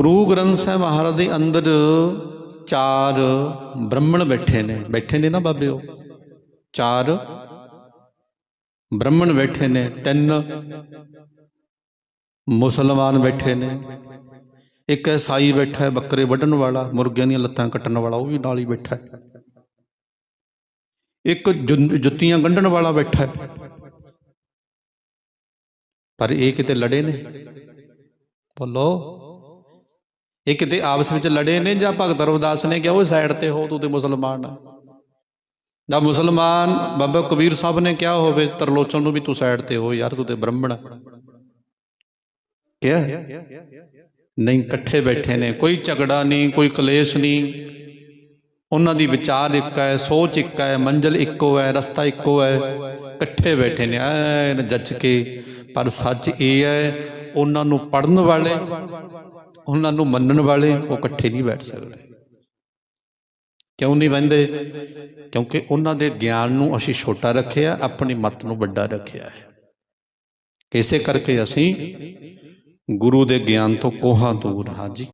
ਗੁਰੂ ਗ੍ਰੰਥ ਸਾਹਿਬ ਮਹਾਰਾਜ ਦੇ ਅੰਦਰ ਚਾਰ ਬ੍ਰਾਹਮਣ ਬੈਠੇ ਨੇ। ਬੈਠੇ ਨੇ ਨਾ ਬਾਬਿਓ? ਚਾਰ ਬ੍ਰਾਹਮਣ ਬੈਠੇ ਨੇ, ਤਿੰਨ ਮੁਸਲਮਾਨ ਬੈਠੇ ਨੇ, ਇੱਕ ਈਸਾਈ ਬੈਠਾ ਹੈ, ਬੱਕਰੇ ਵੱਢਣ ਵਾਲਾ, ਮੁਰਗਿਆਂ ਦੀਆਂ ਲੱਤਾਂ ਕੱਟਣ ਵਾਲਾ, ਉਹ ਵੀ ਨਾਲ ਹੀ ਬੈਠਾ ਹੈ। ਇੱਕ ਜੁ- ਜੁੱਤੀਆਂ ਗੰਢਣ ਵਾਲਾ ਬੈਠਾ ਹੈ। ਪਰ ਇਹ ਕਿਤੇ ਲੜੇ ਨੇ? ਬੋਲੋ। ਇਹ ਕਿਤੇ ਆਪਸ ਵਿੱਚ ਲੜੇ ਨੇ ਜਾਂ ਭਗਤ ਰਵਿਦਾਸ ਨੇ ਕਿਹਾ, ਉਹ ਸਾਈਡ ਤੇ ਹੋ, ਤੂੰ ਤੇ ਮੁਸਲਮਾਨ ਆ। ਜਾਂ ਮੁਸਲਮਾਨ ਬਾਬਾ ਕਬੀਰ ਸਾਹਿਬ ਨੇ ਕਿਹਾ ਹੋਵੇ, ਤਰਲੋਚਨ ਨੂੰ ਵੀ ਤੂੰ ਸਾਈਡ ਤੇ ਹੋ, ਯਾਰ ਤੂੰ ਤੇ ਬ੍ਰਾਹਮਣ ਆ। ਕਿਹਾ? ਨਹੀਂ, ਇਕੱਠੇ ਬੈਠੇ ਨੇ, ਕੋਈ ਝਗੜਾ ਨਹੀਂ, ਕੋਈ ਕਲੇਸ਼ ਨਹੀਂ। ਉਹਨਾਂ ਦੀ ਵਿਚਾਰ ਇੱਕ ਹੈ, ਸੋਚ ਇੱਕ ਹੈ, ਮੰਜ਼ਲ ਇੱਕੋ ਹੈ, ਰਸਤਾ ਇੱਕੋ ਹੈ। ਇਕੱਠੇ ਬੈਠੇ ਨੇ, ਐਨ ਜੱਜ ਕੇ, ਪਰ ਸੱਚ ਇਹ ਹੈ ਉਹਨਾਂ ਨੂੰ ਪੜਨ ਵਾਲੇ, ਉਹਨਾਂ ਨੂੰ ਮੰਨਣ ਵਾਲੇ ਉਹ ਇਕੱਠੇ ਨਹੀਂ ਬੈਠ ਸਕਦੇ। ਕਿਉਂ ਨਹੀਂ ਬੈਠਦੇ ਕਿਉਂਕਿ ਉਹਨਾਂ ਦੇ ਗਿਆਨ ਨੂੰ ਅਸੀਂ ਛੋਟਾ ਰੱਖਿਆ, ਆਪਣੀ ਮਤ ਨੂੰ ਵੱਡਾ ਰੱਖਿਆ ਹੈ। ਇਸੇ ਕਰਕੇ ਅਸੀਂ ਗੁਰੂ ਦੇ ਗਿਆਨ ਤੋਂ ਕੋਹਾਂ ਦੂਰ ਹਾਂ ਜੀ।